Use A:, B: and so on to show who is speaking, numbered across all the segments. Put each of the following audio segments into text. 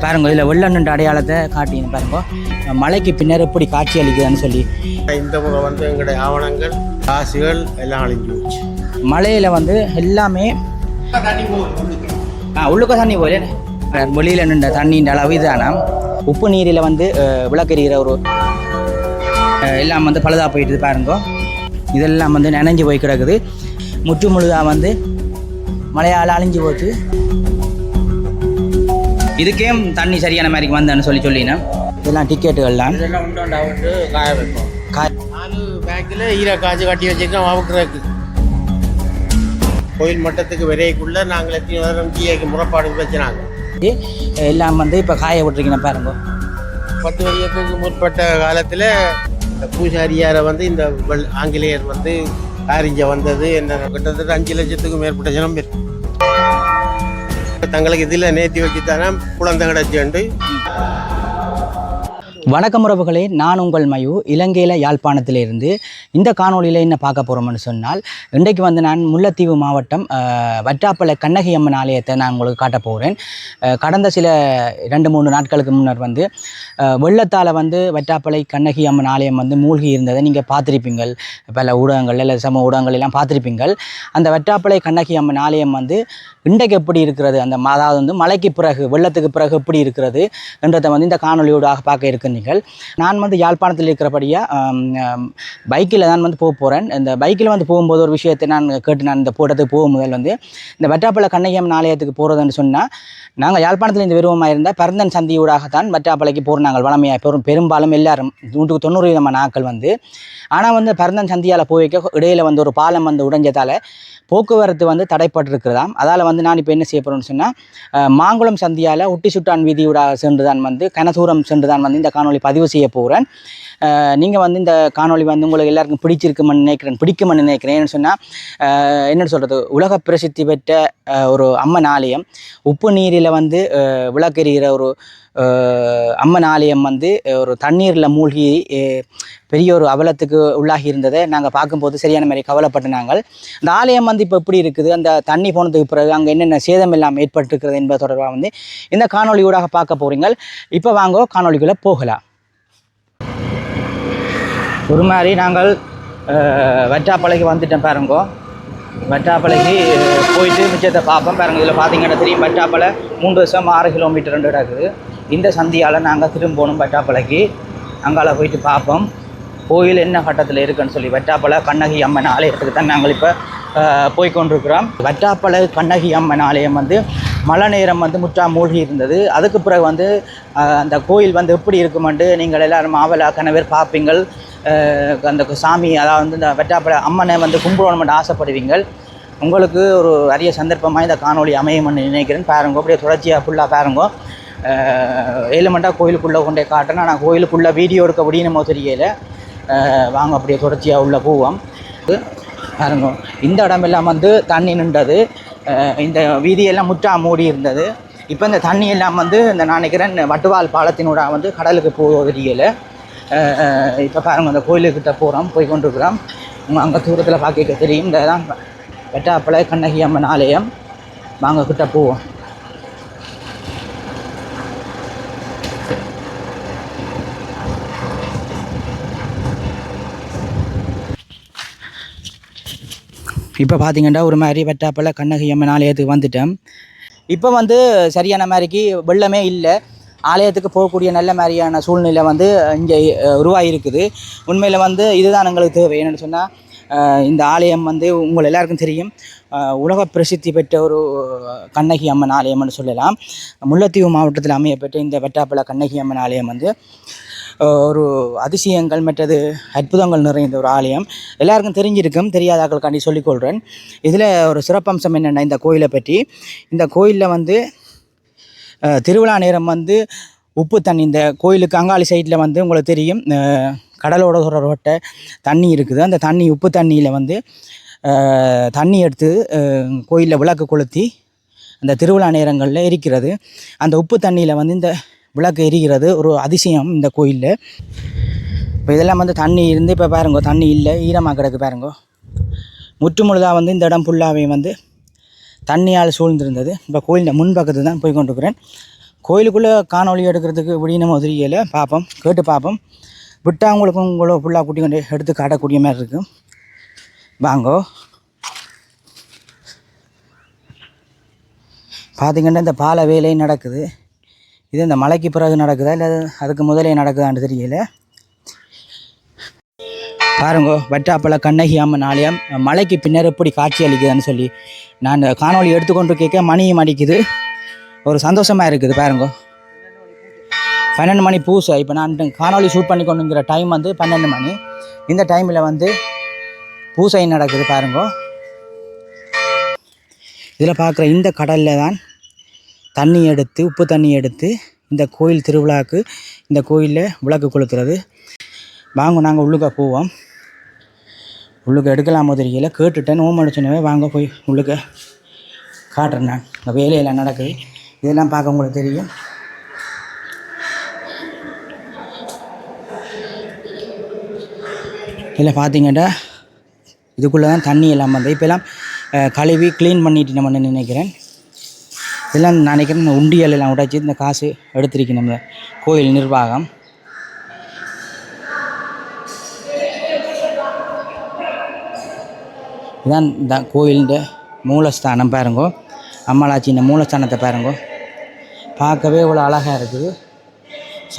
A: பாருங்க இதில் வெள்ளண்ணுன்ற அடையாளத்தை காட்டின்னு பாருங்க. மலைக்கு பின்னர் எப்படி காட்சி அளிக்குதுன்னு சொல்லி.
B: இந்த முறை வந்து எங்களுடைய ஆவணங்கள் காசுகள் எல்லாம் அழிஞ்சு போச்சு.
A: மலையில் வந்து எல்லாமே ஆ உள்ளுக்க தண்ணி போல வெளியில் நின்ற தண்ணின்ற அளவு இதுதானா? உப்பு நீரில் வந்து அஹ், விளக்கெரிகிற ஒரு எல்லாம் வந்து பழுதாக போயிட்டு பாருங்க. இதெல்லாம் வந்து நனைஞ்சு போய் கிடக்குது. முற்று முழுதாக வந்து மழையால் அழிஞ்சு போச்சு. இதுக்கே தண்ணி சரியான மாதிரி வந்தேன்னு சொல்லி சொல்லினேன். இதெல்லாம் டிக்கெட்டுகள்லாம்
B: இதெல்லாம் உண்டாண்டா வந்து காய வைப்போம். நாலு பேக்கில் ஈர காய்ச்சி கட்டி வச்சுருக்கோம் அவுக்குறதுக்கு கோயில் மட்டத்துக்கு விரைக்குள்ள நாங்கள் எத்தனை நேரம் ஜிஏக்கு முறைப்பாடு வச்சுனாங்க.
A: எல்லாம் வந்து இப்போ காய விட்டுருக்கீங்க பாருங்க.
B: பத்து வருஷத்துக்கு முற்பட்ட காலத்தில் இந்த பூசாரியாரை வந்து இந்த ஆங்கிலேயர் வந்து ஆரிஞ்ச வந்தது. என்ன கிட்டத்தட்ட அஞ்சு லட்சத்துக்கும் மேற்பட்ட ஜனம் இருக்கு தங்களுக்கு இதில் நேர்த்தி வச்சுத்தானே குழந்தை கிடச்சுண்டு
A: வணக்கம் உறவுகளே நான் உங்கள் மயு. இலங்கையில் யாழ்ப்பாணத்திலிருந்து இந்த காணொலியில் என்ன பார்க்க போகிறோம்னு சொன்னால் இன்றைக்கு வந்து நான் முல்லைத்தீவு மாவட்டம் அஹ், கண்ணகி அம்மன் ஆலயத்தை நான் உங்களுக்கு காட்ட போகிறேன் கடந்த சில ரெண்டு மூணு நாட்களுக்கு முன்னர் வந்து வெள்ளத்தால் வந்து வற்றாப்பளை கண்ணகி அம்மன் ஆலயம் வந்து மூழ்கி இருந்ததை நீங்கள் பார்த்துருப்பீங்கள். பல ஊடகங்கள் இல்லை சமூக ஊடகங்கள் எல்லாம் பார்த்துருப்பீங்கள். அந்த வற்றாப்பளை கண்ணகி அம்மன் ஆலயம் வந்து இன்றைக்கு எப்படி இருக்கிறது? அந்த அதாவது வந்து மழைக்கு பிறகு வெள்ளத்துக்கு பிறகு எப்படி இருக்கிறது? என்றதை வந்து இந்த காணொலியோடாக பார்க்க இருக்கிறீர்கள் நான் வந்து யாழ்ப்பாணத்தில் இருக்கிறபடியாக பைக்கில் தான் வந்து போக போகிறேன் இந்த பைக்கில் வந்து போகும்போது ஒரு விஷயத்தை நான் கேட்டு நான் இந்த போட்டத்துக்கு போகும் முதல் வந்து இந்த வெட்டாப்பளை கண்ணகியம் ஆலயத்துக்கு போகிறதுன்னு சொன்னால் நாங்கள் யாழ்ப்பாணத்தில் இந்த விருப்பமாக இருந்தால் பரந்தன் சந்தியூடாகத்தான் வட்டாப்பளைக்கு போகிறோம் நாங்கள் வளமையாக பெரும் பெரும்பாலும் எல்லாரும் நூற்றுக்கு தொண்ணூறு விதமான நாட்கள் வந்து. ஆனால் வந்து பரந்தன் சந்தியால் போய் வைக்க இடையில் வந்து ஒரு பாலம் வந்து உடைஞ்சதால் போக்குவரத்து வந்து தடைப்பட்டிருக்கிறதாம். அதால் வந்து நான் இப்போ என்ன செய்ய போகிறேன்னு சொன்னால் மாங்குளம் சந்தியால் உட்டி சுட்டான் வீதியூடாக சென்று தான் வந்து கனதூரம் சென்று தான் வந்து இந்த காணொலி பதிவு செய்ய போகிறேன் நீங்கள் வந்து இந்த காணொளி வந்து உங்களுக்கு எல்லாருக்கும் பிடிச்சிருக்குமென்னு நினைக்கிறேன் பிடிக்குமென்னு நினைக்கிறேன். ஏன்னு சொன்னால் என்ன சொல்கிறது உலக பிரசித்தி பெற்ற ஒரு அம்மன் ஆலயம். உப்பு நீரில் வந்து விளக்கெறிகிற ஒரு அம்மன் ஆலயம் வந்து ஒரு தண்ணீரில் மூழ்கி பெரிய ஒரு அவலத்துக்கு உள்ளாகி இருந்ததை நாங்கள் பார்க்கும்போது சரியான மாதிரி கவலைப்பட்டு நாங்கள். அந்த ஆலயம் வந்து இப்போ எப்படி இருக்குது? அந்த தண்ணி போனதுக்கு பிறகு அங்கே என்னென்ன சேதம் எல்லாம் ஏற்பட்டிருக்கிறது என்பது தொடர்பாக வந்து இந்த காணொளியூடாக பார்க்க போகிறீங்க இப்போ வாங்க காணொலிக்குள்ளே போகலாம். ஒரு மாதிரி நாங்கள் அஹ், வந்துட்டோம் பாருங்கோ. வட்டாப்பளைக்கு போயிட்டு மிச்சத்தை பார்ப்போம் பாருங்கள் இதில் பார்த்தீங்கன்னா தெரியும் வட்டாப்பளை மூன்று வருஷம் ஆறு கிலோமீட்டர் ரெண்டு கிடக்குது. இந்த சந்தியால் நாங்கள் திரும்பணும் வெட்டாப்பலைக்கு அங்கால போயிட்டு பார்ப்போம் கோயில் என்ன கட்டத்தில் இருக்குன்னு சொல்லி வெட்டாப்பலை கண்ணகி அம்மன் ஆலயத்துக்கு தான் நாங்கள் இப்போ போய் கொண்டிருக்கிறோம். வட்டாப்பளை கண்ணகி அம்மன் ஆலயம் வந்து மழை நேரம் வந்து முற்றா மூழ்கி இருந்தது. அதுக்கு பிறகு வந்து அந்த கோயில் வந்து எப்படி இருக்குமெண்டு நீங்கள் எல்லாரும் மாவலா கணவர் பார்ப்பீங்கள் அந்த சாமி அதாவது வந்து இந்த வெட்டாப்பட அம்மனை வந்து கும்பிடணும்னு ஆசைப்படுவீங்கள். உங்களுக்கு ஒரு அரிய சந்தர்ப்பமாக இந்த காணொலி அமையும்னு நினைக்கிறேன். பாருங்க அப்படியே தொடர்ச்சியாக ஃபுல்லாக பாருங்க. ஏழுமண்டா கோயிலுக்குள்ளே கொண்டே காட்டினா நான் கோயிலுக்குள்ளே வீடியோ எடுக்க முடியும் தெரியல. வாங்க அப்படியே தொடர்ச்சியாக உள்ள போவோம். பாருங்க இந்த இடமெல்லாம் வந்து தண்ணி நின்றது. இந்த வீதியெல்லாம் முற்றா மூடி இருந்தது. இப்போ இந்த தண்ணி எல்லாம் வந்து இந்த நான் நினைக்கிறேன் வட்டுவால் பாலத்தினூட வந்து கடலுக்கு போக தெரியலை. இப்போ பாருங்க அந்த கோயிலுக்கிட்ட போகிறோம் போய் கொண்டிருக்கிறோம். அங்கே தூரத்தில் பார்க்க தெரியும். இந்த தான் வெட்டாப்பளை கண்ணகி அம்மன் ஆலயம். வாங்க கிட்ட போவோம். இப்போ பார்த்தீங்கன்னா ஒரு மாதிரி வெட்டாப்பில் கண்ணகி அம்மன் ஆலயத்துக்கு வந்துட்டேன் இப்போ வந்து சரியான மாதிரிக்கு வெள்ளமே இல்லை. ஆலயத்துக்கு போகக்கூடிய நல்ல மாதிரியான சூழ்நிலை வந்து இங்கே உருவாகிருக்குது உண்மையில் வந்து இதுதான் எங்களுக்கு தேவை. என்னென்னு சொன்னால் இந்த ஆலயம் வந்து உங்கள் எல்லாருக்கும் தெரியும். உலக பிரசித்தி பெற்ற ஒரு கண்ணகி அம்மன் ஆலயம்னு சொல்லலாம். முல்லைத்தீவு மாவட்டத்தில் அமையப்பெற்ற இந்த வெட்டாப்பல கண்ணகி அம்மன் ஆலயம் வந்து ஒரு அதிசயங்கள் மற்றது அற்புதங்கள் நிறைந்த ஒரு ஆலயம். எல்லாருக்கும் தெரிஞ்சிருக்கும் தெரியாதாக்களுக்காண்டி சொல்லிக்கொள்கிறேன் இதில் ஒரு சிறப்பம்சம் என்னென்னா இந்த கோயிலை பற்றி. இந்த கோயிலில் வந்து திருவிழா நேரம் வந்து உப்பு தண்ணி இந்த கோயிலுக்கு அங்காளி சைடில் வந்து உங்களுக்கு தெரியும் கடலோட தொடர்பட்ட தண்ணி இருக்குது. அந்த தண்ணி உப்பு தண்ணியில் வந்து தண்ணி எடுத்து கோயிலில் விளக்கு கொளுத்தி அந்த திருவிழா நேரங்களில் இருக்கிறது. அந்த உப்பு தண்ணியில் வந்து இந்த விளக்கு எரிகிறது ஒரு அதிசயம் இந்த கோயிலில். இப்போ இதெல்லாம் வந்து தண்ணி இருந்து இப்போ பாருங்க தண்ணி இல்லை ஈரமாக கிடக்கு பாருங்கோ. முற்றுமுழுதாக வந்து இந்த இடம் ஃபுல்லாகவே வந்து தண்ணியால் சூழ்ந்திருந்தது. இப்போ கோயிலில் முன்பக்கத்து தான் போய் கொண்டிருக்கிறேன். கோயிலுக்குள்ளே காணொளி எடுக்கிறதுக்கு இப்படின்னு முதலியில் பார்ப்போம் கேட்டு பார்ப்போம் விட்டால் அவங்களுக்கும் உங்களோ ஃபுல்லாக கூட்டி கொண்டு எடுத்து காட்டக்கூடிய மாதிரி இருக்கும் வாங்கோ. பார்த்தீங்கன்னா இந்த பாலை வேலை நடக்குது. இது இந்த மலைக்கு பிறகு நடக்குதா? இல்லை அதுக்கு முதலே நடக்குதான்னு தெரியல. பாருங்க வட்டாப்பழ கண்ணகி அம்மன் ஆலயம் மலைக்கு பின்னர் எப்படி காட்சி அளிக்குதுன்னு சொல்லி நான் இந்த காணொளி எடுத்துக்கொண்டு கேட்க மணியும் அடிக்குது. ஒரு சந்தோஷமாக இருக்குது பாருங்க. பன்னெண்டு மணி பூசை இப்போ நான் காணொளி ஷூட் பண்ணி கொண்டுங்கிற டைம் வந்து பன்னெண்டு மணி. இந்த டைமில் வந்து பூசை நடக்குது பாருங்க. இதில் பார்க்குற இந்த கடலில் தான் தண்ணி எடுத்து உப்பு தண்ணி எடுத்து இந்த கோயில் திருவிழாவுக்கு இந்த கோயிலில் விளக்கு கொளுத்துறது. வாங்க நாங்கள் உள்ளுக்க போவோம். உள்ளுக்க எடுக்கலாமோ தெரியல. கேட்டுட்டேன். ஓம் அடிச்சுனவே வாங்க போய் உள்ளுக்க காட்டுறேன் நான். இந்த வேலையெல்லாம் நடக்குது இதெல்லாம் பார்க்க உங்களுக்கு தெரியும். இதில் பார்த்தீங்கன்னா இதுக்குள்ளே தான் தண்ணி எல்லாம் வந்து இப்போலாம் கழுவி க்ளீன் பண்ணிட்டு நம்ம நினைக்கிறேன். இதெல்லாம் நினைக்கிறேன் இந்த உண்டியல் எல்லாம் உடைச்சி இந்த காசு எடுத்திருக்கணும் நம்ம கோயில் நிர்வாகம். இதான் இந்த கோயிலிൻ്റെ மூலஸ்தானம் பாருங்கோ. அம்மலாச்சி இந்த மூலஸ்தானத்தை பாருங்கோ. பார்க்கவே இவ்வளோ அழகாக இருக்குது.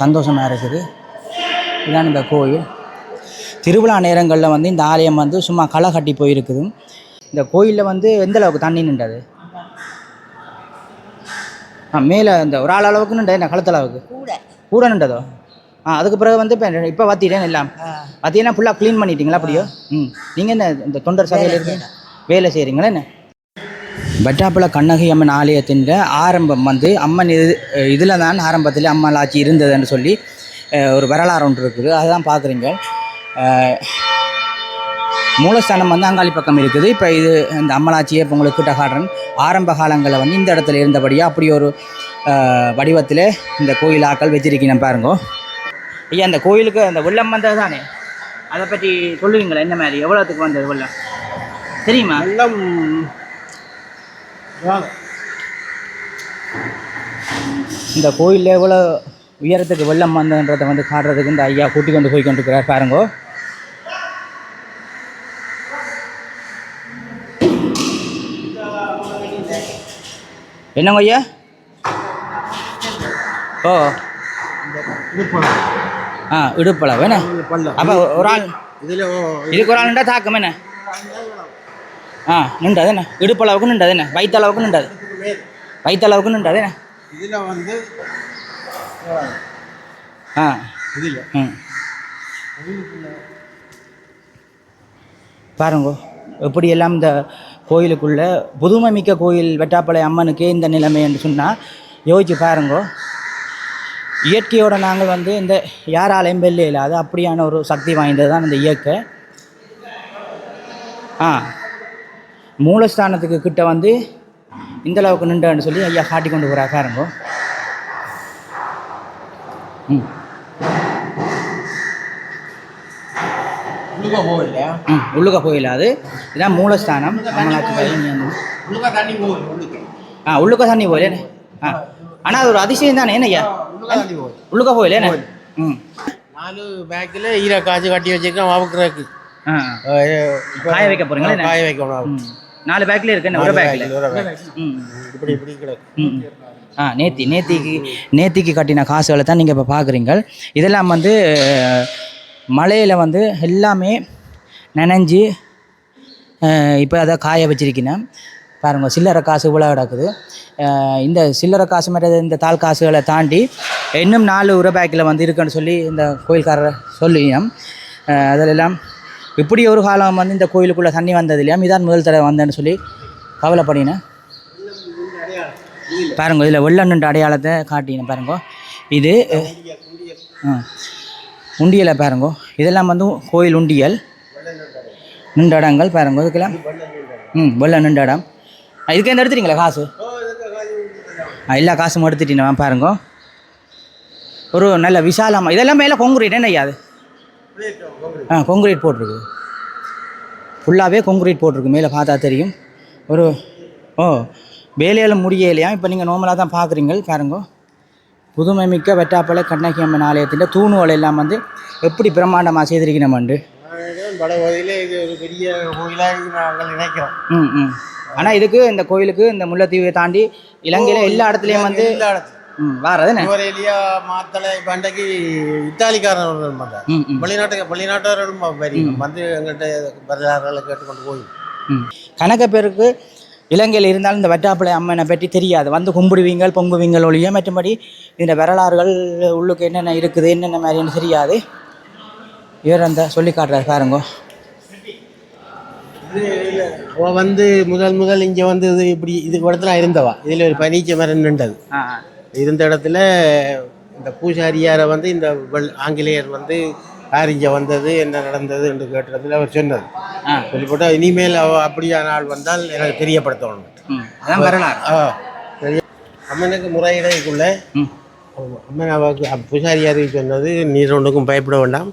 A: சந்தோஷமாக இருக்குது. இதான் இந்த கோயில். திருவிழா நேரங்களில் வந்து இந்த ஆலயம் வந்து சும்மா களை கட்டி போயிருக்குது. இந்த கோயிலில் வந்து எந்த அளவுக்கு தண்ணி நின்றது? ஆ மேலே இந்த ஒரு ஆள் அளவுக்கு நின்றது என்ன களத்து அளவுக்கு?
C: கூட.
A: கூட நின்றதோ? ஆ அதுக்கு பிறகு வந்து இப்போ இப்போ வத்திட்டேன் எல்லாம். வத்தியெல்லாம் ஃபுல்லாக க்ளீன் பண்ணிட்டீங்களா அப்படியோ? ம். நீங்கள் என்ன இந்த தொண்டர் சபையில் இருக்கு வேலை செய்கிறீங்களா என்ன? வட்டாப்பள கண்ணகி அம்மன் ஆலயத்தின் ஆரம்பம் வந்து அம்மன் இது இதில் தான் ஆரம்பத்தில் அம்மன் ஆட்சி இருந்ததுன்னு சொல்லி ஒரு வரலாறு ஒன்று இருக்குது. அதுதான் பார்க்குறீங்க. மூலஸ்தானம் வந்து அங்காளி பக்கம் இருக்குது. இப்போ இது இந்த உங்களுக்கு கிட்ட காட்டுறேன் ஆரம்ப காலங்களில் வந்து இந்த இடத்துல இருந்தபடியாக அப்படி ஒரு வடிவத்தில் இந்த கோயில் ஆக்கள் வச்சிருக்கணும் பாருங்க. ஐயா அந்த கோயிலுக்கு அந்த வெள்ளம் வந்தது தானே அதை பற்றி சொல்லுவீங்களா? என்ன மாதிரி? எவ்வளோத்துக்கு வந்தது வெள்ளம்? தெரியுமா?
B: வெள்ளம்
A: இந்த கோயிலில் எவ்வளோ உயரத்துக்கு வெள்ளம் வந்தன்றதை வந்து காட்டுறதுக்கு இந்த ஐயா கூட்டி கொண்டு போய் கொண்டிருக்கிறார் பாருங்கோ. என்னங்க ஐயா? ஓ. ஆ இடுப்பளவு. என்ன?
B: பள்ளம்
A: அப்போ ஒரு ஆள்
B: இதில்
A: இதுக்கு ஒரு ஆள் நின்றா தாக்கம் என்ன? ஆ நின்றது என்ன? இடுப்பளவுக்கு நின்றது என்ன? வயிற்றளவுக்கு நின்றாது. வயிற்றளவுக்கு நின்றது என்ன?
B: இதில் வந்து
A: ஆ.
B: இதில்
A: ம். பாருங்க எப்படி எல்லாம் இந்த கோயிலுக்குள்ளே புதுமை மிக்க கோயில் வெட்டாப்பளை அம்மனுக்கே இந்த நிலைமை என்று சொன்னால் யோசிச்சு பாருங்கோ. இயற்கையோட நாங்கள் வந்து இந்த யாராலையும் வெல்ல இல்லாத அப்படியான ஒரு சக்தி வாய்ந்தது தான் இந்த இயற்கை. ஆ மூலஸ்தானத்துக்கு கிட்ட வந்து இந்த அளவுக்கு நின்றன்னு சொல்லி ஐயா காட்டி கொண்டு போகிறா பாருங்க. ம்.
B: உள்ளுக்க
A: கோயில் அது. இதான் மூலஸ்தானம். ஆ உள்ளுக்க தண்ணி போயிலே ஆ ஆனால் அது ஒரு அதிசயம் தானே என்ன ஐயா?
B: உள்ளுக்க
A: உள்ளுக்க போயிலே ம்.
B: நாலு பேக்கில் ஈர காய்ச்சி கட்டி வச்சிருக்கேன் வவுக்குறதுக்கு
A: ஆ காய வைக்க போறீங்களா என்ன?
B: காய வைக்கணும்
A: ம். நாலு பேக்கில் இருக்கு என்ன? ஒரு பேக்கில்?
B: இப்படி இப்படி கிடக்கு.
A: ஆ நேத்தி நேத்திக்கு நேத்திக்கு கட்டின காசுகளை தான் நீங்கள் இப்போ பார்க்குறீங்க இதெல்லாம் வந்து மழையில் வந்து எல்லாமே நனைஞ்சு இப்போ அதை காய வச்சிருக்கினேன் பாருங்கள் சில்லறை காசு இவ்வளோ கிடக்குது. இந்த சில்லறை காசு மாதிரி இந்த தாள் காசுகளை தாண்டி இன்னும் நாலு ரூபாய்க்கில் வந்து இருக்குன்னு சொல்லி இந்த கோயில்காரர் சொல்லியும். அதிலெல்லாம் இப்படி ஒரு காலம் வந்து இந்த கோயிலுக்குள்ளே தண்ணி வந்தது இல்லையா? இதான் முதல் தடவை வந்தேன்னு சொல்லி கவலைப்படினேன் பாருங்க இதில் வெள்ளண்ணுன்ற அடையாளத்தை காட்டினேன் பாருங்க. இது ஆ உண்டியலை பாருங்கோ. இதெல்லாம் வந்து கோயில் உண்டியல். நின்றடங்கள் பாருங்க. இதுக்கெல்லாம் ம் வெள்ள நின்றடம் இதுக்கு என்ன எடுத்துட்டீங்களா காசு? ஆ எல்லா காசும் எடுத்துட்டீங்க பாருங்க. ஒரு நல்ல விசாலமாக இதெல்லாம் மேலே கொங்குரீட் என்ன ஐயா அது? ஆ கொங்குரீட் போட்டிருக்கு ஃபுல்லாகவே கொங்குரீட் போட்டிருக்கு மேலே பார்த்தா தெரியும். ஒரு ஓ வேலையால் முடியலையா? இப்போ நீங்கள் நார்மலாக தான் பார்க்குறீங்க பாருங்க. புதுமைமிக்க வெட்டாப்பளை கண்ணகி அம்மன் ஆலயத்தின் தூணுகள் எல்லாம் வந்து எப்படி பிரம்மாண்டமாக செய்திருக்கணுமெண்டு
B: வடபகுதியில் இது ஒரு பெரிய கோயிலாக நாங்கள் நினைக்கிறோம்.
A: ம் ம். ஆனால் இதுக்கு இந்த கோயிலுக்கு இந்த முல்லைத்தீவை தாண்டி இலங்கையில் எல்லா இடத்துலையும் வந்து
B: எல்லா இடத்துல
A: ம் வாரதுன்னு
B: நுவரேலியா மாத்தளை இப்போ அன்றைக்கு இத்தாலிக்காரர்கள்
A: ம்
B: வெளிநாட்டு வெளிநாட்டவர்களும் வரி. வந்து எங்கள்கிட்ட வரலாறுகளை கேட்டுக்கொண்டு போய்.
A: ம். கணக்க பேருக்கு இலங்கையில் இருந்தாலும் இந்த வட்டாப்பிளை அம்மனை பற்றி தெரியாது. வந்து கும்பிடுவீங்கள் பொங்குவீங்கள் ஒழிய மற்றபடி இந்த வரலாறுகள் உள்ளுக்கு என்னென்ன இருக்குது என்னென்ன மாதிரின்னு தெரியாது. இவர் அந்த சொல்லி காட்டுறாரு பாருங்க.
B: அவ வந்து முதல் முதல் இங்கே வந்து இது இப்படி இது இடத்துல இருந்தவா. இதில் ஒரு பனீச்ச மரம் நின்றது. இருந்த இடத்துல இந்த பூசாரியாரை வந்து இந்த ஆங்கிலேயர் வந்து யார் இங்கே வந்தது என்ன நடந்தது என்று கேட்டதில் அவர் சொன்னது. சொல்லிப்போட்டால் இனிமேல் அவ அப்படியான ஆள் வந்தால் எனக்கு தெரியப்படுத்தணும்.
A: ம். அதான் வரலாறு.
B: ஆ. சரி அம்மனுக்கு முறையிடக்குள்ள அம்மன் அவருக்கு பூசாரியாருக்கு சொன்னது நீர் ஒன்றுக்கும் பயப்பட வேண்டாம்.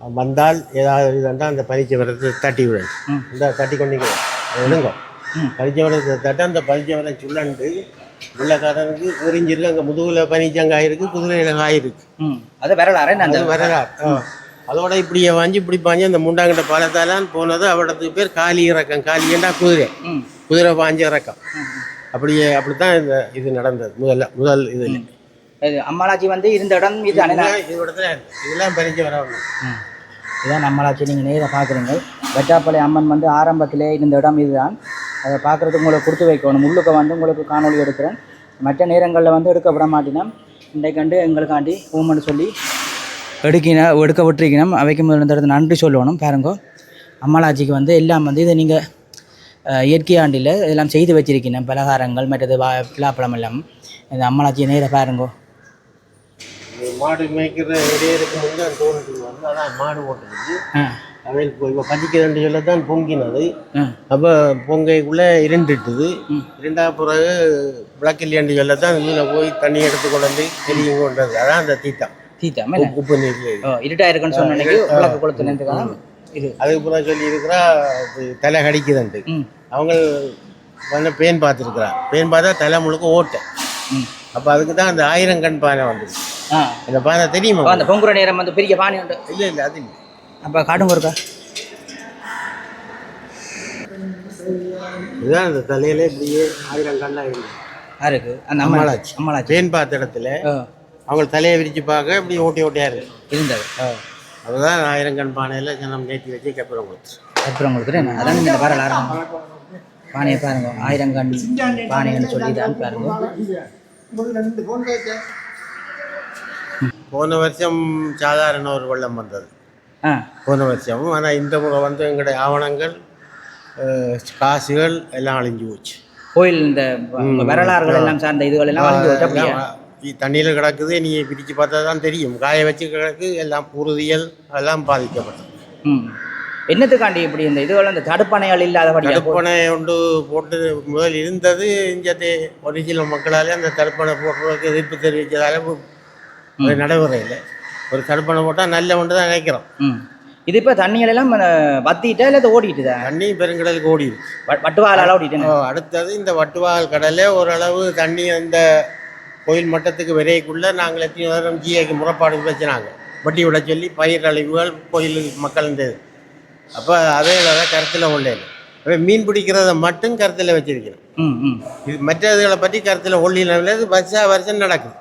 B: வந்தால் ஏதாவது இதுண்டா அந்த பரிச்சை வரத்தை தட்டி விடு.
A: ம்.
B: இந்த தட்டி கொண்டு விடுங்க
A: ம்.
B: பரிச்சை வரத்தை தட்ட அந்த பரிச்சை வரம் சுள்ளண்டு உள்ளக்காரனுக்கு உறிஞ்சிருக்கு அங்கே முதுகில் குதிரையில் காய் இருக்கு
A: ம். அது வரலாறு அந்த
B: வரலாறு. அதோட இப்படியே வாங்கி இப்படி பாஞ்சு அந்த முண்டாங்கிட்ட பாலத்தாலான் போனது அவடத்துக்கு பேர் காலி இறக்கம். காலியண்டா குதிரை. குதிரை பாஞ்ச இறக்கம். அப்படியே அப்படித்தான் இந்த இது நடந்தது முதல்ல முதல் இதில்
A: இது அம்மாளாச்சி வந்து இருந்த இடம் இது
B: இது இடத்துல இதெல்லாம் பறிஞ்சு
A: ம். இதான் நம்மளாச்சு நீங்கள் நேராக பார்க்குறீங்க வெட்டாப்பளை அம்மன் வந்து ஆரம்பத்திலே இருந்த இடம் இதுதான். அதை பார்க்குறதுக்கு உங்களுக்கு கொடுத்து வைக்கணும். உள்ளுக்க வந்து உங்களுக்கு காணொளி எடுக்கிறேன். மற்ற நேரங்களில் வந்து எடுக்க விட மாட்டினோம் இன்றைக்கு கண்டு எங்களுக்காண்டி ஊமன்னு சொல்லி எடுக்கின எடுக்க விட்டுருக்கணும் அவைக்கு முதல் இடத்துல நன்றி சொல்லணும் பாருங்க. அம்மளாச்சிக்கு வந்து எல்லாம் வந்து இதை நீங்கள் இயற்கை ஆண்டில் இதெல்லாம் செய்து வச்சிருக்கணும் பலகாரங்கள் மற்றது வா பிலாப்பழம் எல்லாம். இந்த அம்மளாச்சியை நேராக பாருங்க.
B: மாடு மேய்க்கிற இடையருக்கு முன்னே அந்த தோணுக்கு வந்து அதான் மாடு ஓட்டுறது. போய் இப்போ பதிக்கிறேன் சொல்ல தான் பொங்கினது. அப்போ பொங்கைக்குள்ளே இருண்டுட்டுது. இரண்டா பிறகு விளக்கில்லையாண்டு சொல்ல தான் இதில் போய் தண்ணி எடுத்து கொண்டு வந்து தெரியும் கொண்டது. அதான் அந்த தீட்டம்
A: தீத்தா மேலே.
B: உப்பு- நீர்
A: இருட்டா இருக்குன்னு சொன்ன விளக்கு கொளுத்துனதுக்காக இது.
B: அதுக்கு பிறகு சொல்லி இருக்கிறா தலை கடிக்குதுன்ட்டு.
A: ம்.
B: அவங்க வந்து பேன் பார்த்துருக்குறா. பேன் பார்த்தா தலை முழுக்க ஓட்டை. அப்போ அதுக்கு தான் அந்த ஆயிரம் கண் பானை வந்துச்சு
A: ஆ.
B: அந்த பானை தெரியுமா
A: அந்த பொங்குற நேரம் வந்து பெரிய பானை உண்டு.
B: இல்லை இல்லை அது இல்லை.
A: அப்போ காட்டுங்க இருக்கா
B: இதுதான் அந்த தலையில இப்படியே ஆயிரம் கண்ணாக இருந்தது
A: யாருக்கு? அந்த
B: அம்மளாச்சி.
A: அம்மளாச்சி.
B: பேன் பார்த்த இடத்துல அவங்க தலையை விரிச்சு பார்க்க இப்படி ஓட்டி ஓட்டியா இருக்கு.
A: இருந்தது.
B: அதுதான் ஆயிரம் கண் பானையில் ஜனம் நேற்றி வச்சு கப்புறம் கொடுத்து
A: அப்புறம் கொடுக்குறேன் அதான் இந்த வரலாறு பானையை பாருங்க. ஆயிரம் கண் பானைன்னு சொல்லி தான் பாருங்க.
B: போன வருஷம் சாதாரண ஒரு வெள்ளம் வந்தது. போன வருஷம் ஆனால் இந்த முறை வந்து எங்களுடைய ஆவணங்கள் காசுகள் எல்லாம் அழிஞ்சு போச்சு.
A: கோயில் இந்த வரலாறுகள் எல்லாம் சார்ந்த இதுகள் எல்லாம்
B: தண்ணியில் கிடக்குது நீ பிரித்து பார்த்தா தான் தெரியும். காய வச்சு கிடக்கு எல்லாம் உறுதியல் எல்லாம் பாதிக்கப்பட்டது.
A: என்னத்துக்காண்டி இப்படி இந்த இதுகள் அந்த தடுப்பணைகள் இல்லாதபடியா
B: தடுப்பணை ஒன்று போட்டு முதல் இருந்தது இங்கே ஒரு சில மக்களாலே அந்த தடுப்பணை போடுறதுக்கு எதிர்ப்பு தெரிவித்ததால நடைமுறையில். ஒரு தடுப்பணை போட்டால் நல்ல ஒன்று தான் நினைக்கிறோம்.
A: ம். இது இப்போ தண்ணிகள் எல்லாம் அஹ், வத்திட்டா இல்லை ஓடிட்டுதா?
B: தண்ணி பெருங்கடலுக்கு ஓடிடுச்சு
A: வட்டுவாலால் ஓடிட்டேன்
B: ஓ, அடுத்தது இந்த வட்டுவால் கடலே ஓரளவு தண்ணி அந்த கோயில் மட்டத்துக்கு விரைக்குள்ள நாங்கள் எத்தனை நேரம் ஜிஏக்கு முறைப்பாடு வச்சுனாங்க வட்டி விட சொல்லி பயிர் அழிவுகள் கோயில் மக்கள் இருந்தது அப்போ அதே தான் கருத்தில் கொள்ளேன் அப்போ மீன் பிடிக்கிறத மட்டும் கருத்தில்
A: ம்
B: இது மற்ற இதுகளை பற்றி கருத்தில் இது வருஷா வருஷம் நடக்குது.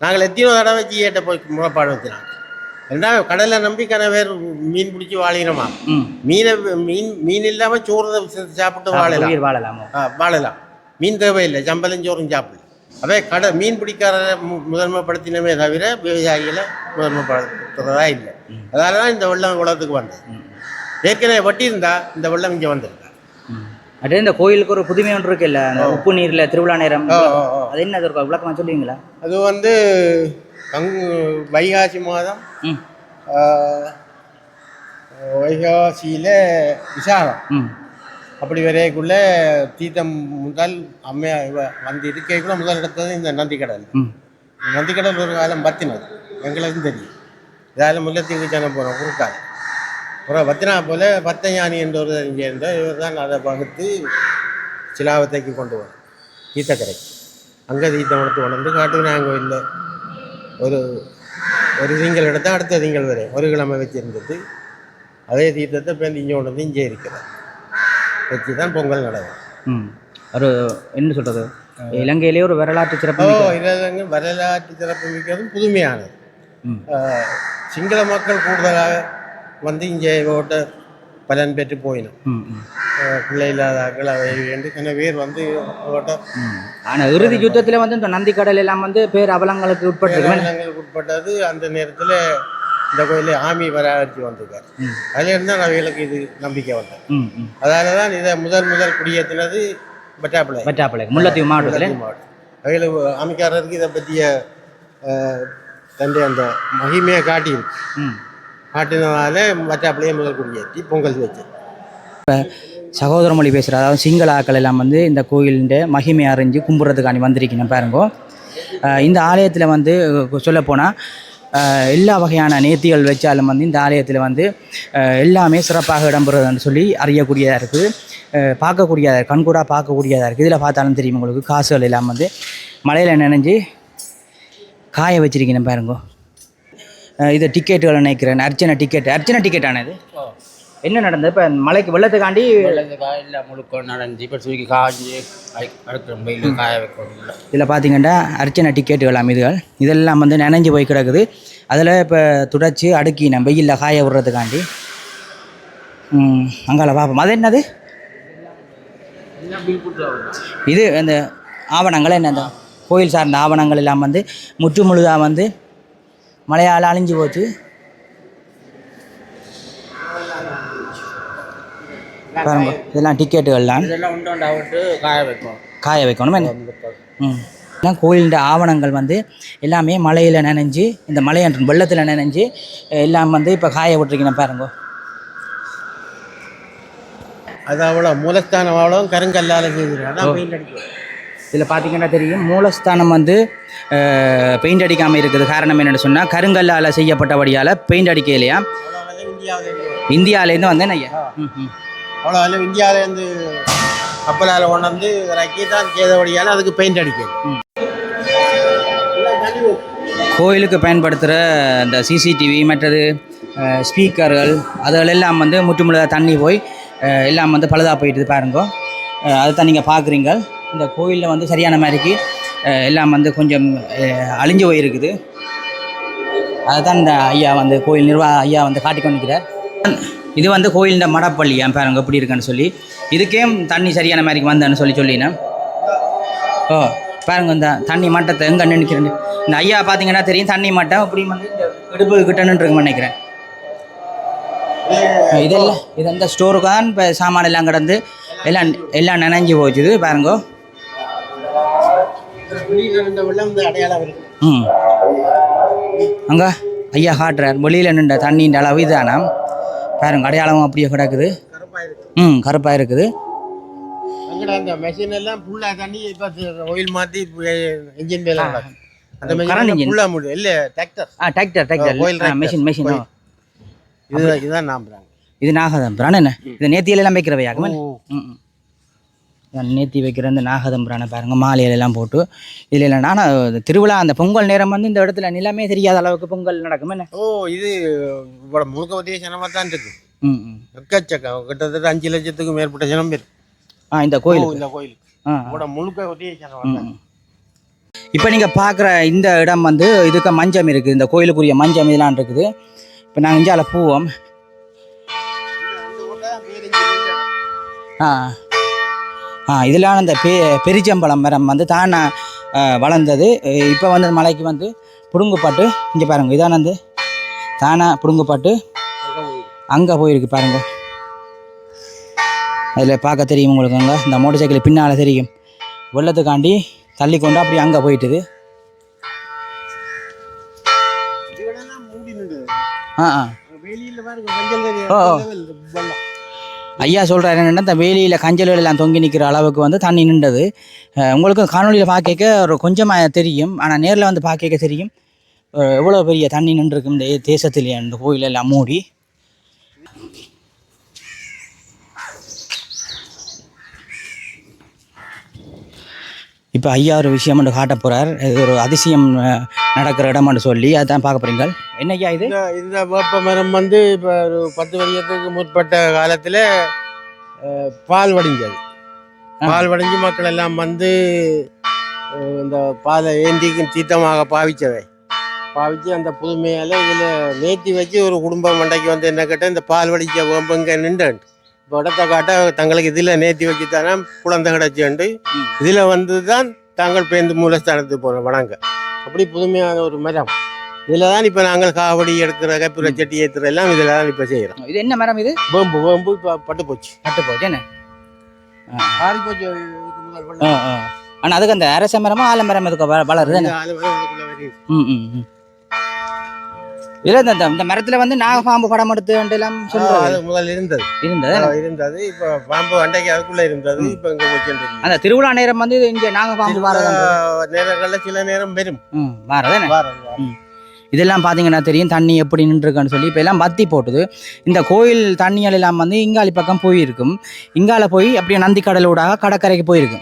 B: நாங்கள் எத்தனையோ தடவை ஜிஏட்ட போய் முறைப்பாடு வச்சுனாங்க ஏன்னா கடலை நம்பி கன பேர் மீன் பிடிச்சி வாழினமா
A: ம்.
B: மீனை மீன் மீன் இல்லாமல் சோறு சாப்பிட்டு வாழலாம்.
A: வாழலாமோ?
B: வாழலாம். மீன் தேவையில்லை சம்பளம் சோறும் சாப்பிடலாம். அதே கடை மீன் பிடிக்காரரை முதன்மைப்படுத்தினமே தவிர விவசாயிகளை முதன்மைப்படுத்துறதா இல்லை. அதால தான் இந்த வெள்ளம் உலகத்துக்கு வந்தது. ஏற்கனவே வட்டி இருந்தா இந்த வெள்ளம் இங்கே வந்திருக்கா.
A: அப்படியே இந்த கோயிலுக்கு ஒரு புதுமை ஒன்று இருக்குல்ல அந்த உப்பு நீர்ல திருவிழா நேரம். அது என்ன அது விளக்கமா சொல்லுவீங்களா?
B: அது வந்து கங்கு வைகாசி மாதம் வைகாசியில் விசாகம்.
A: ம்.
B: அப்படி வரைக்குள்ள தீர்த்தம் முதல் அம்மையா வந்து இருக்கைக்குள்ள முதல் எடுத்தது இந்த நந்திக்கடல். நந்திக்கடல் ஒரு காலம் பத்தினது. எங்களுக்கும் தெரியும். இதால் முல்லைத்தீவு ஜனம் போகிறோம் குறுக்கால். அப்புறம் பத்தினா போல பத்தஞானி என்ற ஒரு இங்கே இருந்த இவர் தான் அதை பகுத்து சிலாவத்தைக்கு கொண்டு வரும் தீர்த்தக்கரைக்கு அங்கே தீர்த்தம் கொண்டு வந்து காட்டுவிநாயகன் கோயிலில் ஒரு ஒரு திங்கள் எடுத்து அடுத்த திங்கள் வரை. ஒரு கிழமை வச்சிருந்தது. அதே தீர்த்தத்தை இப்போ இங்கே கொண்டு வந்து இங்கே இருக்கிறது வச்சு தான் பொங்கல் நடக்கும்
A: ம். ஒரு என்ன சொல்கிறது இலங்கையிலே ஒரு வரலாற்று சிறப்பு
B: இதில் வரலாற்று சிறப்பு மிக்கதும் புதுமையானது. சிங்கள மக்கள் கூடுதலாக வந்து இங்கே ஓட்ட பலன் பெற்று போயினோம்.
A: ம் ம்.
B: ஆஹ், பிள்ளை இல்லாத ஆக்கள் அவை என்று சில பேர் வந்து ஓட்ட
A: ஆனால் இறுதி யுத்தத்தில் வந்து இந்த நந்திக்கடல் எல்லாம் வந்து பேர் அவலங்களுக்கு உட்பட்டிருக்கு
B: பேரங்களுக்கு உட்பட்டது. அந்த நேரத்தில் இந்த கோயிலில் ஆமி பராமரித்து வந்திருக்கார். அதிலிருந்து தான் அவைகளுக்கு இது நம்பிக்கை
A: ம்
B: அதால தான் இதை முதல் முதல் குடியேற்றினது பட்டாப்பிள்ளை
A: பச்சாப்பளை முல்லைத்தீவு மாவட்டத்தில்?
B: மாவட்டம். அவைகளுக்கு அமைக்காரருக்கு இதை பற்றிய தன்னுடைய அந்த மகிமையை காட்டியிருக்கு.
A: ம்
B: காட்டினதால முதல் குடியேற்றி பொங்கல் வச்சு.
A: சகோதர மொழி பேசுகிற அதாவது சிங்கள ஆக்கள் எல்லாம் வந்து இந்த கோயிலுடைய மகிமை அறிஞ்சு கும்பிட்றதுக்காண்டி வந்திருக்கணும் பாருங்க. இந்த ஆலயத்தில் வந்து சொல்லப்போனால் எல்லா வகையான நேர்த்திகள் வச்சாலும் வந்து இந்த ஆலயத்தில் வந்து எல்லாமே சிறப்பாக இடம்பெறுதுன்னு சொல்லி அறியக்கூடியதாக இருக்குது பார்க்கக்கூடியதாக இருக்குது கண்கூடாக பார்க்கக்கூடியதாக இருக்குது இதில் பார்த்தாலும் தெரியும் உங்களுக்கு. காசுகள் எல்லாம் வந்து மழையில் நனைஞ்சு காய வச்சிருக்கணும் பாருங்க. இது டிக்கெட்டுகளை நினைக்கிறேன். அர்ச்சனை டிக்கெட் அர்ச்சனை டிக்கெட் ஆனது என்ன நடந்தது? இப்போ மலைக்கு வெள்ளத்துக்காண்டி?
C: இல்லை முழுக்க நனைஞ்சு இப்போ அடுக்கிற வெயில் காய வைக்கணும்
A: இதில் பார்த்தீங்கன்னா அர்ச்சனை டிக்கெட்டுகள் அமைதுகள் இதெல்லாம் வந்து நனைஞ்சு போய் கிடக்குது. அதில் இப்போ துடைச்சி அடுக்கி நம்ம வெயிலில் காய விடுறதுக்காண்டி. அங்கால பார்ப்போம் அது என்னது? இது அந்த ஆவணங்கள் என்ன அந்த கோயில் சார்ந்த ஆவணங்கள் எல்லாம் வந்து முற்று முழுதாக வந்து மழையால் அழிஞ்சு போச்சு. பாருங்க இதெல்லாம் டிக்கெட்டுகள் தான்.
C: இதெல்லாம் உண்டு உண்டா விட்டு காய வைக்கணும்.
A: காய வைக்கணும் என்ன? ம். எல்லாம் கோயிலின் ஆவணங்கள் வந்து எல்லாமே மலையில் நனைஞ்சு இந்த மலையன்று வெள்ளத்தில் நனைஞ்சு எல்லாம் வந்து இப்போ காய விட்டுருக்கணும் பாருங்க.
B: அது அவ்வளோ மூலஸ்தானம் அவ்வளோ கருங்கல்லால் அடிக்கும்
A: இதில் பார்த்தீங்கன்னா தெரியும் மூலஸ்தானம் வந்து பெயிண்ட் அடிக்காமல் இருக்குது. காரணம் என்னென்னு சொன்னால் கருங்கல்லால் செய்யப்பட்டபடியால் பெயிண்ட் அடிக்கலையா?
B: இந்தியாவிலேருந்து
A: வந்தேன் ஐயா.
B: அவ்வளோ விலை இந்தியாவிலேருந்து கப்பலால் கொண்டு வந்து இறக்கி தான் செய்தபடியால் அதுக்கு பெயிண்ட் அடிக்கணும்
A: கோயிலுக்கு பயன்படுத்துகிற இந்த சிசிடிவி மற்றது ஸ்பீக்கர்கள் அதுகளெல்லாம் வந்து முற்றுமுழுதாக தண்ணி போய் எல்லாம் வந்து பழுதாக போயிட்டு பாருங்க. அஹ், அதுதான் நீங்கள் பார்க்குறீங்க இந்த கோயிலில் வந்து சரியான மாதிரிக்கு எல்லாம் வந்து கொஞ்சம் அழிஞ்சு போயிருக்குது. அதுதான் இந்த ஐயா வந்து கோயில் நிர்வாக ஐயா வந்து காட்டி கொண்டிருக்கிறார். இது வந்து கோயிலின் மடப்பள்ளி என் பாருங்க எப்படி இருக்குன்னு சொல்லி. இதுக்கே தண்ணி சரியான மாதிரிக்கு வந்தேன்னு சொல்லி சொல்லினேன். ஓ பாருங்க இந்த தண்ணி மட்டத்தை எங்கே நினைக்கிறேன் இந்த ஐயா பார்த்தீங்கன்னா தெரியும் தண்ணி மட்டம் அப்படி வந்து இந்த இடுப்பு கிட்ட நினைக்கிறேன். இதெல்லாம் இது அந்த ஸ்டோருக்கு தான் இப்போ சாமான் எல்லாம் கிடந்து எல்லாம் எல்லாம் நினைஞ்சு போச்சுது பாருங்கோ. ம். அங்கே ஐயா காட்டுறார். வெளியில் நின்ற தண்ணின்ற அளவு இதானா? பாருங்க அடையாளம் அப்படியே கிடக்குது. ம் கருப்பாக இருக்குது.
B: அந்த மெஷின் எல்லாம் ஃபுல்லாக தண்ணி இப்போ ஆயில் மாற்றி இன்ஜின் மேலே அந்த மெஷின். ஃபுல்லாக முடியும் இல்லை டிராக்டர்
A: ஆ டிராக்டர் டிராக்டர். மெஷின் மெஷின்
B: கோயில். இதுதான் நாம்புறாங்க.
A: இது நாகதம்பிரான் என்ன? இது நேத்தியிலெல்லாம் வைக்கிறவையாகும் ம். நேத்தி வைக்கிற இந்த நாகதம்பிரானை பாருங்க மாலையில எல்லாம் போட்டு. இதில் இல்லைன்னா ஆனால் திருவிழா அந்த பொங்கல் நேரம் வந்து இந்த இடத்துல நிலமே தெரியாத அளவுக்கு பொங்கல் நடக்கும். என்ன?
B: ஓ இது முழுக்க உதய ஜனமாக தான் இருக்கு.
A: ம் ம்.
B: எக்கச்சக்கம் கிட்டத்தட்ட அஞ்சு லட்சத்துக்கும் மேற்பட்ட ஜனம் பேர்
A: ஆ இந்த கோயில்
B: இந்த கோயில்
A: ஆ
B: முழுக்க உதய ஜனம் தான்
A: இப்போ நீங்கள் பார்க்குற இந்த இடம் வந்து இதுக்கு மஞ்சம் இருக்குது இந்த கோயிலுக்குரிய மஞ்சம் இதெல்லாம் இருக்குது. இப்போ நாங்கள் இஞ்சால பூவோம். ஆ. இதெல்லாம் அந்த பெ பெரிச்சம்பழம் மரம் வந்து தானே வளர்ந்தது. இப்போ வந்து மலைக்கு வந்து பிடுங்கப்பட்டு இங்கே பாருங்க இதான வந்து தானே பிடுங்கப்பட்டு அங்கே போயிருக்கு பாருங்க. அதில் பார்க்க தெரியும் உங்களுக்கு அங்கே இந்த மோட்டர் சைக்கிள் பின்னால் தெரியும். வெள்ளத்துக்காண்டி தள்ளி கொண்டு அப்படி அங்கே போயிட்டுது. ஆ ஆ. ஓ, ஐயா சொல்கிறாரு என்னென்னா இந்த வேலியில் கஞ்சல்கள் எல்லாம் தொங்கி நிற்கிற அளவுக்கு வந்து தண்ணி நின்றது. உங்களுக்கு காணொலியில் பார்க்க ஒரு கொஞ்சமாக தெரியும். ஆனால் நேரில் வந்து பார்க்க தெரியும். எவ்வளோ பெரிய தண்ணி நின்றுருக்கு இந்த தேசத்திலே இந்த கோயிலெல்லாம் மூடி. இப்போ ஐயா ஒரு விஷயம் ஒன்று காட்ட போகிறார் இது ஒரு அதிசயம் நடக்கிற இடம்னு சொல்லி அதான் பார்க்க போகிறீங்க என்ன ஐயா இது?
B: இந்த வேப்ப மரம் வந்து இப்போ ஒரு பத்து வருஷத்துக்கு முற்பட்ட காலத்தில் பால் வடிஞ்சது. பால் வடிஞ்சு மக்கள் எல்லாம் வந்து இந்த பாலை ஏந்திக்கும் தீர்த்தமாக பாவிச்சவை பாவிச்சு அந்த புதுமையால் இதில் நேர்த்தி வச்சு ஒரு குடும்பம் மண்டைக்கு வந்து என்ன கேட்டால் இந்த பால் வடிச்ச வேம்புங்க நின்றுண்டு. இப்போ இடத்த காட்ட தங்களுக்கு இதில் நேர்த்தி வச்சு தானே குழந்தை கிடச்சுண்டு
A: ம்.
B: இதில் வந்து தான் தாங்கள் பேருந்து மூலஸ்தானத்துக்கு போகிறோம் வணங்க. அப்படி புதுமையான ஒரு மரம். இதில் தான் இப்போ நாங்கள் காவடி எடுக்கிற கப்பிர சட்டி ஏற்றுற எல்லாம் இதில் தான் இப்போ செய்கிறோம்
A: இது என்ன மரம் இது?
B: வேம்பு வேம்பு இப்போ பட்டு போச்சு.
A: கட்டு போச்சு என்ன?
B: ஆறி போச்சு
A: ஆனால் அதுக்கு அந்த அரச மரமா ஆலமரம் இதுக்கு வளருது. ம் ம் ம். இல்லை இந்த இந்த- மரத்தில் வந்து நாகபாம்பு படம் எடுத்து எல்லாம்
B: அது முதல்ல இருந்தது.
A: இருந்தது?
B: இருந்தது. இப்போ பாம்பு அண்டைக்கு அதுக்குள்ள இருந்தது. இப்போ இங்கே தெரியும்
A: அந்த திருவிழா நேரம் வந்து இங்கே நாகபாம்பு வாரது?
B: நேரங்களில் சில நேரம் வரும்.
A: ம் வாரது என்ன?
B: வாரம்.
A: இதெல்லாம் பார்த்தீங்கன்னா தெரியும் தண்ணி எப்படி நின்றுருக்குன்னு சொல்லி. இப்போ எல்லாம் பத்தி போட்டுது. இந்த கோயில் தண்ணிகள் எல்லாம் வந்து இங்காலி பக்கம் போயிருக்கும். இங்கால போய் அப்படியே நந்தி கடலூடாக கடற்கரைக்கு போயிருக்கும்.